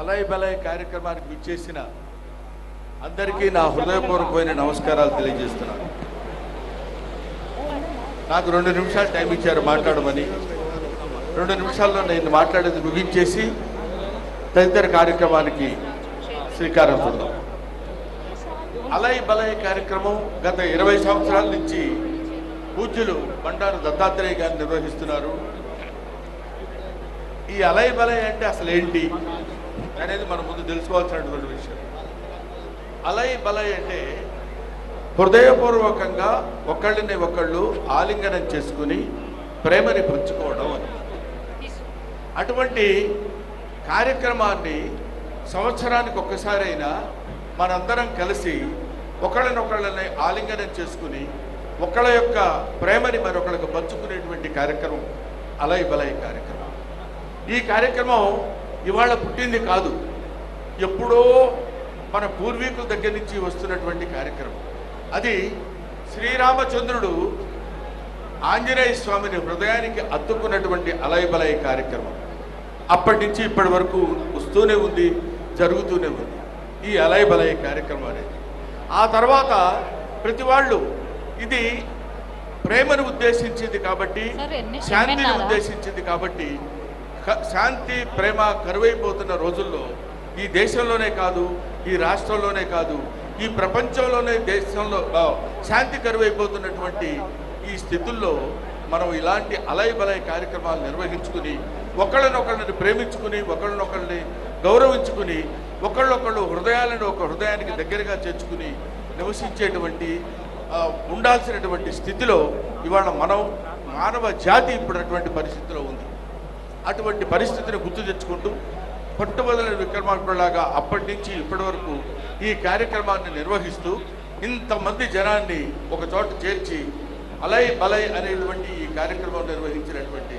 అలయ్ బలయ్ కార్యక్రమానికి విచ్చేసిన అందరికీ నా హృదయపూర్వకమైన నమస్కారాలు తెలియజేస్తున్నాను. నాకు రెండు నిమిషాలు టైం ఇచ్చారు మాట్లాడమని. రెండు నిమిషాల్లో నేను మాట్లాడేది ముగించేసి తదితర కార్యక్రమానికి శ్రీకారం చూద్దాం. అలయ్ బలయ్ కార్యక్రమం గత ఇరవై సంవత్సరాల నుంచి పూజ్యులు బండారు దత్తాత్రేయ గారు నిర్వహిస్తున్నారు. ఈ అలయ్ బలయ్ అంటే అసలు ఏంటి అనేది మనం ముందు తెలుసుకోవాల్సినటువంటి విషయం. అలై బలై అంటే హృదయపూర్వకంగా ఒకళ్ళని ఒకళ్ళు ఆలింగనం చేసుకుని ప్రేమని పంచుకోవడం అని. అటువంటి కార్యక్రమాన్ని సంవత్సరానికి ఒక్కసారైనా మనందరం కలిసి ఒకళ్ళనొకళ్ళని ఆలింగనం చేసుకుని ఒకళ్ళ యొక్క ప్రేమని మరొకళ్ళకి పంచుకునేటువంటి కార్యక్రమం అలై బలయ్ కార్యక్రమం. ఈ కార్యక్రమం ఇవాళ పుట్టింది కాదు. ఎప్పుడో మన పూర్వీకుల దగ్గర నుంచి వస్తున్నటువంటి కార్యక్రమం. అది శ్రీరామచంద్రుడు ఆంజనేయ స్వామిని హృదయానికి అత్తుకున్నటువంటి అలయబలయ కార్యక్రమం. అప్పటి నుంచి ఇప్పటి వరకు వస్తూనే ఉంది జరుగుతూనే ఉంది. ఈ అలయబలయ కార్యక్రమం అనేది. ఆ తర్వాత ప్రతి వాళ్ళు ఇది ప్రేమను ఉద్దేశించింది కాబట్టి శాంతిని? ఉద్దేశించింది కాబట్టి శాంతి ప్రేమ కరువైపోతున్న రోజుల్లో ఈ దేశంలోనే కాదు ఈ రాష్ట్రంలోనే కాదు ఈ ప్రపంచంలోనే దేశంలో శాంతి కరువైపోతున్నటువంటి ఈ స్థితుల్లో మనం ఇలాంటి అలయబలయ కార్యక్రమాలు నిర్వహించుకుని ఒకళ్ళనొకళ్ళని ప్రేమించుకుని ఒకళ్ళనొకళ్ళని గౌరవించుకుని ఒకళ్ళొకళ్ళు హృదయాలను ఒక హృదయానికి దగ్గరగా చేర్చుకుని నివసించేటువంటి ఉండాల్సినటువంటి స్థితిలో ఇవాళ మనం మానవ జాతి ఇప్పుడు అటువంటి పరిస్థితిలో ఉంది. అటువంటి పరిస్థితిని గుర్తు తెచ్చుకుంటూ పట్టుబదల విక్రమార్కులాగా అప్పటి నుంచి ఇప్పటి వరకు ఈ కార్యక్రమాన్ని నిర్వహిస్తూ ఇంతమంది జనాన్ని ఒక చోట చేర్చి అలై బలై అనేటువంటి ఈ కార్యక్రమం నిర్వహించినటువంటి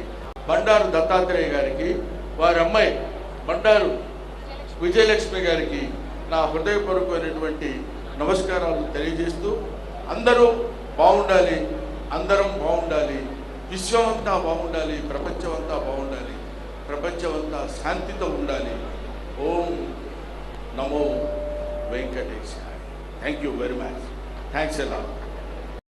బండారు దత్తాత్రేయ గారికి వారి అమ్మాయి బండారు విజయలక్ష్మి గారికి నా హృదయపూర్వకమైనటువంటి నమస్కారాలు తెలియజేస్తూ అందరూ బాగుండాలి అందరం బాగుండాలి విశ్వం అంతా బాగుండాలి ప్రపంచం అంతా బాగుండాలి. ప్రపంచం అంతా శాంతితో ఉండాలి ఓం నమో వెంకటేశాయ thank you very much thanks ఎలా